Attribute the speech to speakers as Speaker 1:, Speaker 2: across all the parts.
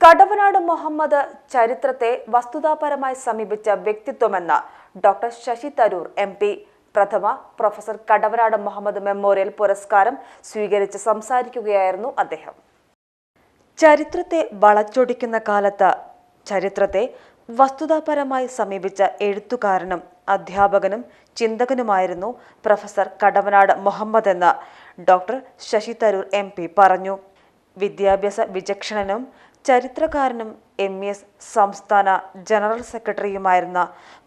Speaker 1: കടവനാട് മുഹമ്മദ് ചരിത്രത്തെ വസ്തുതാപരമായി സമീപിച്ച വ്യക്തിത്വമെന്ന് doctor Shashi Tharoor M P. പ്രഥമ പ്രൊഫസർ കടവനാട് മുഹമ്മദ് മെമ്മോറിയൽ പുരസ്കാരം സ്വീകരിച്ച് സംസാരിക്കുകയായിരുന്നു അദ്ദേഹം. ചരിത്രത്തെ വളച്ചൊടിക്കുന്ന കാലത്ത് ചരിത്രത്തെ വസ്തുതാപരമായി സമീപിച്ച എഴുത്തുകാരനും അധ്യാപകനും ചിന്തകനുമായിരുന്നു പ്രൊഫസർ കടവനാട് മുഹമ്മദ് എന്ന് ഡോക്ടർ ശശി തരൂർ എം പറഞ്ഞു. വിദ്യാഭ്യാസ വിചക്ഷണനും ചരിത്രകാരനും എം എസ് സംസ്ഥാന ജനറൽ സെക്രട്ടറിയുമായിരുന്ന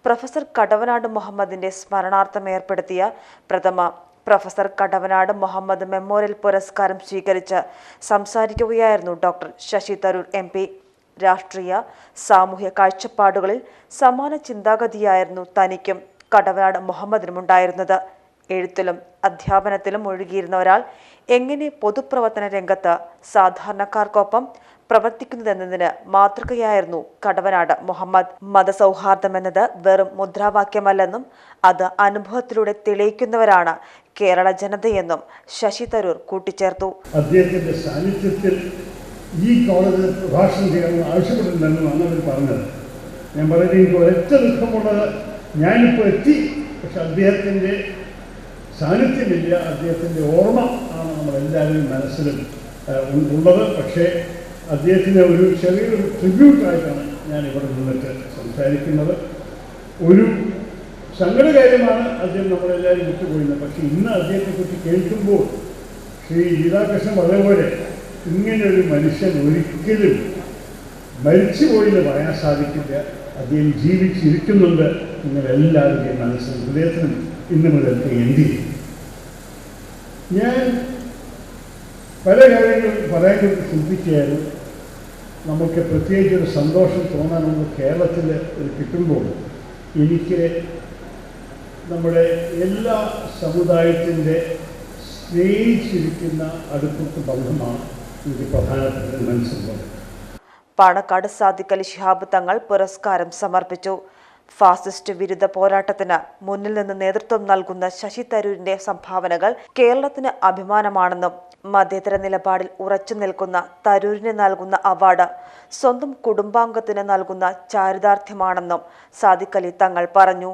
Speaker 1: പ്രൊഫസർ കടവനാട് മുഹമ്മദിന്റെ സ്മരണാർത്ഥം ഏർപ്പെടുത്തിയ പ്രഥമ പ്രൊഫസർ കടവനാട് മുഹമ്മദ് മെമ്മോറിയൽ പുരസ്കാരം സ്വീകരിച്ച് സംസാരിക്കുകയായിരുന്നു doctor Shashi Tharoor M P. രാഷ്ട്രീയ സാമൂഹ്യ കാഴ്ചപ്പാടുകളിൽ സമാന ചിന്താഗതിയായിരുന്നു തനിക്കും കടവനാട് മുഹമ്മദിനുമുണ്ടായിരുന്നത്. എഴുത്തിലും അധ്യാപനത്തിലും ഒഴുകിയിരുന്ന ഒരാൾ എങ്ങനെ പൊതുപ്രവർത്തന രംഗത്ത് സാധാരണക്കാർക്കൊപ്പം പ്രവർത്തിക്കുന്നതെന്നതിന് മാതൃകയായിരുന്നു കടവനാട് മുഹമ്മദ്. മതസൗഹാർദ്ദം എന്നത് വെറും മുദ്രാവാക്യമല്ലെന്നും അത് അനുഭവത്തിലൂടെ തെളിയിക്കുന്നവരാണ് കേരള ജനതയെന്നും ശശി തരൂർ കൂട്ടിച്ചേർത്തു.
Speaker 2: അദ്ദേഹത്തിന്റെ സാന്നിധ്യത്തിൽ ഈ കോളേജിൽ പ്രഭാഷണം ചെയ്യണമെന്ന് ആവശ്യപ്പെട്ടിട്ടുണ്ടെന്നുമാണ് അവർ പറഞ്ഞത്. ഞാൻ പറയുന്നത് എനിക്ക് ഒരൊറ്റ ദുഃഖമുള്ളത് ഞാനിപ്പോൾ എത്തി പക്ഷെ അദ്ദേഹത്തിന്റെ സാന്നിധ്യമില്ല അദ്ദേഹത്തിന്റെ ഓർമ്മ ആണ് നമ്മളെല്ലാവരും മനസ്സിലും ഉള്ളത്. പക്ഷേ അദ്ദേഹത്തിന് ഒരു ചെറിയൊരു ട്രിബ്യൂട്ടായിട്ടാണ് ഞാൻ ഇവിടെ നിന്നിട്ട് സംസാരിക്കുന്നത്. ഒരു സങ്കടകാര്യമാണ് അദ്ദേഹം നമ്മളെല്ലാവരും വിട്ടുപോയിരുന്നത്. പക്ഷേ ഇന്ന് അദ്ദേഹത്തെക്കുറിച്ച് കേൾക്കുമ്പോൾ ശ്രീ ഗീതാകൃഷ്ണൻ അതേപോലെ ഇങ്ങനെ ഒരു മനുഷ്യൻ ഒരിക്കലും മരിച്ചുപോയെന്ന് പറയാൻ സാധിക്കില്ല. അദ്ദേഹം ജീവിച്ചിരിക്കുന്നുണ്ട് നിങ്ങളെല്ലാവരുടെയും മനസ്സിൽ ഹൃദയത്തിനും ഇന്ന് മുതൽ എന്തി ഞാൻ പല കാര്യങ്ങളും വേണ്ടി ചിന്തിക്കുകയായിരുന്നു നമുക്ക് പ്രത്യേകിച്ച് ഒരു സന്തോഷം തോന്നാനൊന്നും കേരളത്തിൽ ഒരു കിട്ടുമ്പോൾ എനിക്ക് നമ്മുടെ എല്ലാ സമുദായത്തിന്റെ സ്നേഹിച്ചിരിക്കുന്ന അടുപ്പത്ത് ബന്ധമാണ് എനിക്ക് പ്രധാനപ്പെട്ട മനസ്സിലുള്ളത്.
Speaker 1: പാണക്കാട് സാദിഖലി ശിഹാബ് തങ്ങൾ പുരസ്കാരം സമർപ്പിച്ചു. ഫാസിസ്റ്റ് വിരുദ്ധ പോരാട്ടത്തിന് മുന്നിൽ നിന്ന് നേതൃത്വം നൽകുന്ന ശശി തരൂരിന്റെ സംഭാവനകൾ കേരളത്തിന് അഭിമാനമാണെന്നും മതേതര നിലപാടിൽ ഉറച്ചു നിൽക്കുന്ന തരൂരിന് നൽകുന്ന അവാർഡ് സ്വന്തം കുടുംബാംഗത്തിന് നൽകുന്ന ചാരിതാർത്ഥ്യമാണെന്നും സാദിഖ് അലി തങ്ങൾ പറഞ്ഞു.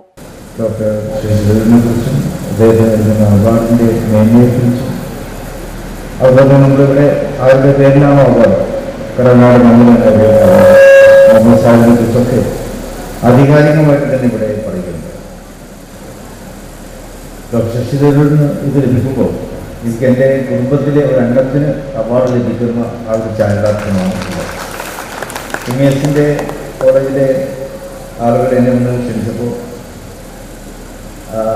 Speaker 3: അതുപോലെ ആധികാരികമായിട്ട് തന്നെ ഇവിടെ പറയുന്നുണ്ട്. ഡോക്ടർ ശശിധരന് ഇത് ലഭിക്കുമ്പോൾ എനിക്ക് എന്റെ കുടുംബത്തിലെ ഒരു അംഗത്തിന് അവാർഡ് ലഭിക്കുന്ന ആ ഒരു ചാരിതാർത്ഥ്യമാണ് എം എസിന്റെ കോളേജിലെ ആളുകൾ എന്നെ മുന്നിൽ ക്ഷണിച്ചപ്പോൾ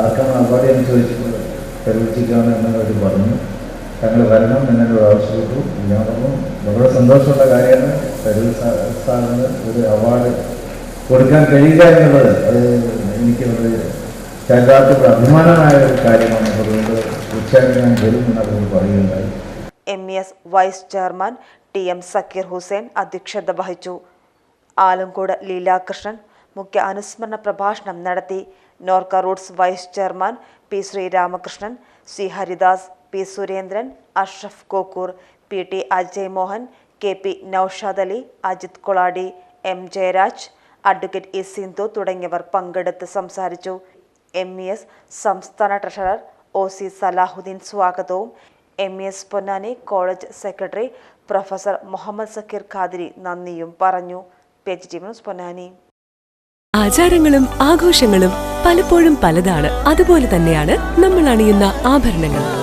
Speaker 3: ആർക്കാണ് അവാർഡ് എന്ന് ചോദിച്ചപ്പോൾ പെരുവിച്ചിക്കാണ് എന്നവർ പറഞ്ഞു. തങ്ങൾ വരണം എന്നോട് ആവശ്യപ്പെട്ടു. ഞാൻ പറഞ്ഞു വളരെ സന്തോഷമുള്ള കാര്യമാണ്. സാറിന് ഒരു അവാർഡ് കൊടുക്കാൻ കഴിയുക എന്നുള്ളത് അത് എനിക്ക് വളരെ ചരിതാർത്ഥത്തിൽ അഭിമാനമായ ഒരു കാര്യമാണ്. അതുകൊണ്ട് തീർച്ചയായിട്ടും ഞാൻ വരും അതുകൊണ്ട് പറയുകയുണ്ടായി.
Speaker 1: M S vice chairman T M Zakir Hussain അധ്യക്ഷത വഹിച്ചു. ആലങ്കോട് ലീലാകൃഷ്ണൻ മുഖ്യ അനുസ്മരണ പ്രഭാഷണം നടത്തി. Norka roots vice chairman P Sreeramakrishnan C Haridas P Surendran Ashraf Kokkur P T Ajay Mohan K P Noushad Ali Ajith Kolady M Jayaraj advocate S Sindhu തുടങ്ങിയവർ പങ്കെടുത്ത് സംസാരിച്ചു. M E S സംസ്ഥാന ട്രഷറർ ഒ സി സലാഹുദ്ദീൻ സ്വാഗതവും. M E S Ponnani college secretary professor Muhammad Zakir Khadiri നന്ദിയും പറഞ്ഞു. പൊന്നാനി.
Speaker 4: ആചാരങ്ങളും ആഘോഷങ്ങളും പലപ്പോഴും പലതാണ്. അതുപോലെ തന്നെയാണ് നമ്മൾ അണിയുന്ന ആഭരണങ്ങൾ